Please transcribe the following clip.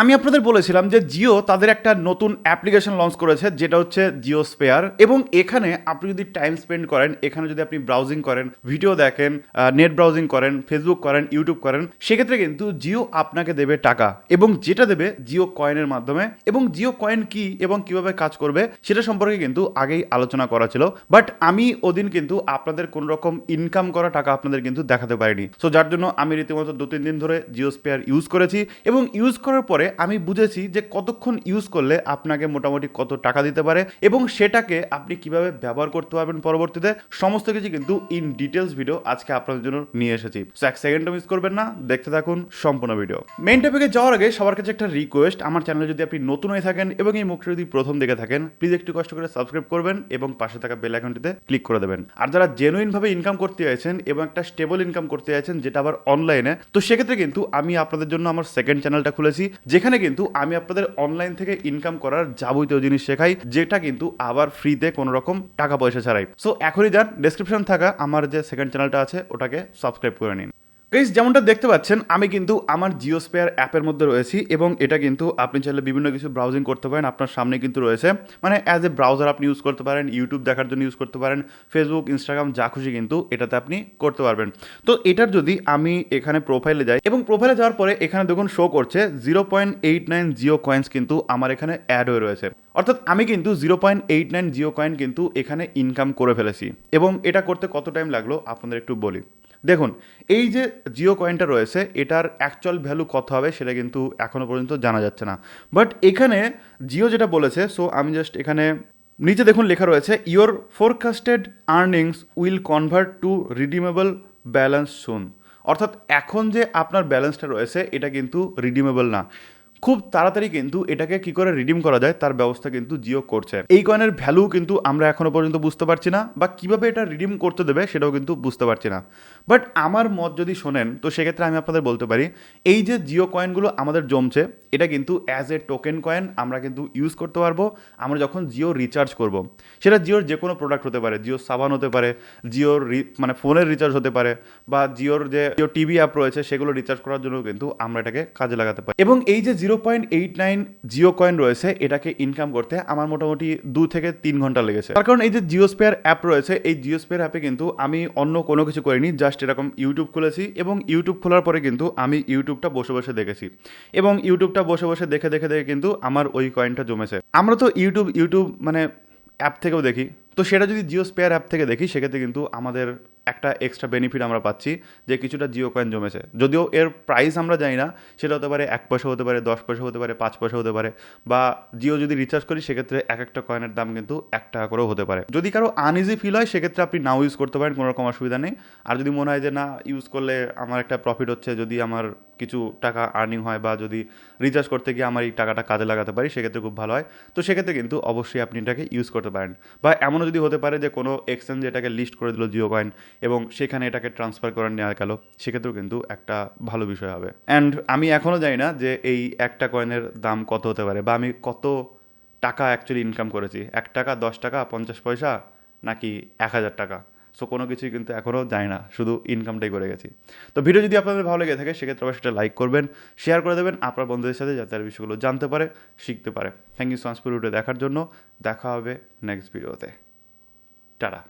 আমি আপনাদের বলেছিলাম যে জিও তাদের একটা নতুন অ্যাপ্লিকেশন লঞ্চ করেছে, যেটা হচ্ছে জিও স্পেয়ার এবং এখানে আপনি যদি টাইম স্পেন্ড করেন, এখানে যদি আপনি ব্রাউজিং করেন ভিডিও দেখেন নেট ব্রাউজিং করেন ফেসবুক করেন ইউটিউব করেন, সেক্ষেত্রে কিন্তু জিও আপনাকে দেবে টাকা। এবং যেটা দেবে জিও কয়েনের মাধ্যমে। এবং জিও কয়েন কি এবং কীভাবে কাজ করবে, সেটা সম্পর্কে কিন্তু আগেই আলোচনা করা ছিল। বাট আমি ওদিন কিন্তু আপনাদের কোন রকম ইনকাম করা টাকা আপনাদের কিন্তু দেখাতে পারিনি। সো যার জন্য আমি রীতিমতো দু তিন দিন ধরে জিও স্পেয়ার ইউজ করেছি। এবং ইউজ করার পরে আমি বুঝেছি যে কতক্ষণ ইউজ করলে আপনাকে মোটামুটি কত টাকা দিতে পারে এবং সেটাকে আপনি কীভাবে ব্যবহার করতে পারবেন পরবর্তীতে, সমস্ত কিছু কিন্তু ইন ডিটেলস ভিডিও আজকে আপনাদের জন্য নিয়ে এসেছি। সো এক সেকেন্ডও মিস করবেন না, দেখতে থাকুন সম্পূর্ণ ভিডিও মেইন টপিকে যাওয়ার আগে সবার কাছে একটা রিকোয়েস্ট আমার চ্যানেলে যদি আপনি নতুন হয়ে থাকেন এবং এই মুখটা যদি প্রথম দেখে থাকেন প্লিজ একটু কষ্ট করে সাবস্ক্রাইব করবেন এবং পাশে থাকা বেল আইকনটিতে ক্লিক করে দেবেন। আর যারা জেনুইন ভাবে ইনকাম করতে চাইছেন এবং একটা স্টেবল ইনকাম করতে চাইছেন, যেটা আবার অনলাইনে তো সেক্ষেত্রে কিন্তু আমি আপনাদের জন্য আমার সেকেন্ড চ্যানেলটা খুলেছি যেখানে কিন্তু আমি আপনাদের অনলাইন থেকে ইনকাম করার যাবতীয় জিনিস শেখাই, যেটা কিন্তু আবার ফ্রিতে কোনো রকম টাকা পয়সা ছাড়াই। সো এখনই যান ডেসক্রিপশন থাকা, আমার যে সেকেন্ড চ্যানেলটা আছে, ওটাকে সাবস্ক্রাইব করে নিন। গাইজ যেমনটা দেখতে পাচ্ছেন, আমি কিন্তু আমার জিও স্পেয়ার অ্যাপের মধ্যে রয়েছি এবং এটা কিন্তু আপনি চাইলে বিভিন্ন কিছু ব্রাউজিং করতে পারেন, আপনার সামনে কিন্তু রয়েছে। মানে অ্যাজ এ ব্রাউজার আপনি ইউজ করতে পারেন ইউটিউব দেখার জন্য ইউজ করতে পারেন ফেসবুক ইনস্টাগ্রাম যা খুশি কিন্তু এটাতে আপনি করতে পারবেন। তো এটার যদি আমি এখানে প্রোফাইলে যাই, এবং প্রোফাইলে যাওয়ার পরে এখানে দেখুন শো করছে zero point eight nine Jio coins কিন্তু আমার এখানে অ্যাড হয়ে রয়েছে। অর্থাৎ আমি কিন্তু zero point eight nine Jio coin কিন্তু এখানে ইনকাম করে ফেলেছি। এবং এটা করতে কত টাইম লাগল? আপনাদের একটু বলি। দেখুন, এই যে জিও কয়েনটা রয়েছে, এটার অ্যাকচুয়াল ভ্যালু কত হবে সেটা কিন্তু এখনও পর্যন্ত জানা যাচ্ছে না। বাট এখানে জিও যেটা বলেছে সো আমি জাস্ট এখানে, নিচে দেখুন লেখা রয়েছে your forecasted earnings will convert to redeemable balance soon অর্থাৎ এখন যে আপনার ব্যালেন্সটা রয়েছে, এটা কিন্তু রিডিমেবল না। খুব তাড়াতাড়ি কিন্তু এটাকে কি করে রিডিম করা যায়, তার ব্যবস্থা কিন্তু জিও করছে। এই কয়েনের ভ্যালু কিন্তু আমরা এখনও পর্যন্ত বুঝতে পারছি না, বা কীভাবে এটা রিডিম করতে দেবে সেটাও কিন্তু বুঝতে পারছি না। বাট আমার মত যদি শোনেন, তো সেক্ষেত্রে আমি আপনাদের বলতে পারি, এই যে জিও কয়েনগুলো আমাদের জমছে, এটা কিন্তু অ্যাজ এ টোকেন কয়েন আমরা কিন্তু ইউজ করতে পারব, আমরা যখন জিও রিচার্জ করব। সেটা জিওর যে কোনো প্রোডাক্ট হতে পারে, জিও সাবান হতে পারে জিওর মানে ফোনের রিচার্জ হতে পারে, বা জিওর যে, জিও টিভি অ্যাপ রয়েছে, সেগুলো রিচার্জ করার জন্য কিন্তু আমরা এটাকে কাজে লাগাতে পারি। এবং এই যে zero point eight nine Jio coin রয়েছে, এটাকে ইনকাম করতে আমার মোটামুটি দু থেকে তিন ঘণ্টা লেগেছে। তার কারণ এই যে জিও স্পেয়ার অ্যাপ রয়েছে, এই জিও স্পেয়ার অ্যাপে কিন্তু আমি অন্য কোনো কিছু করিনি জাস্ট এরকম ইউটিউব খুলেছি এবং ইউটিউব খোলার পরে কিন্তু আমি ইউটিউবটা বসে বসে দেখেছি। এবং ইউটিউবটা বসে বসে দেখে দেখে দেখে কিন্তু আমার ওই কয়েনটা জমেছে। আমরা তো ইউটিউব ইউটিউব মানে অ্যাপ থেকেও দেখি, তো সেটা যদি জিও স্পেয়ার অ্যাপ থেকে দেখি, সেক্ষেত্রে কিন্তু আমাদের একটা এক্সট্রা বেনিফিট আমরা পাচ্ছি যে কিছুটা জিও কয়েন জমেছে। যদিও এর প্রাইস আমরা জানি না, সেটা হতে পারে এক পয়সা হতে পারে, দশ পয়সা হতে পারে, পাঁচ পয়সা হতে পারে বা জিও যদি রিচার্জ করি, সেক্ষেত্রে এক একটা কয়েনের দাম কিন্তু এক টাকা করেও হতে পারে। যদি কারও আনইজি ফিল হয়, সেক্ষেত্রে আপনি নাও ইউজ করতে পারেন, কোনো রকম অসুবিধা নেই। আর যদি মনে হয় যে না ইউজ করলে আমার একটা প্রফিট হচ্ছে, যদি আমার কিছু টাকা আর্নিং হয় বা যদি রিচার্জ করতে গিয়ে আমার এই টাকাটা কাজে লাগাতে পারি, সেক্ষেত্রে খুব ভালো হয়। তো সেক্ষেত্রে কিন্তু অবশ্যই আপনি এটাকে ইউজ করতে পারেন। বা এমনও যদি হতে পারে যে কোনো এক্সচেঞ্জ এটাকে লিস্ট করে দিল জিও কয়েন এবং সেখানে এটাকে ট্রান্সফার করে নেওয়া গেল, সেক্ষেত্রেও কিন্তু একটা ভালো বিষয় হবে। অ্যান্ড আমি এখনও জানি না যে এই একটা কয়েনের দাম কত হতে পারে বা আমি কত টাকা অ্যাকচুয়ালি ইনকাম করেছি। এক টাকা, দশ টাকা, পঞ্চাশ পয়সা নাকি এক হাজার টাকা? সো কোনো কিছুই কিন্তু এখনও যায় না, শুধু ইনকামটাই করে গেছি। তো ভিডিও যদি আপনাদের ভালো লেগে থাকে, সেক্ষেত্রে আবার সেটা লাইক করবেন শেয়ার করে দেবেন, আপনার বন্ধুদের সাথে যাতে আর বিষয়গুলো জানতে পারে, শিখতে পারে। থ্যাংক ইউ সো মাচ ভিডিওটা দেখার জন্য। দেখা হবে নেক্সট ভিডিওতে টাটা।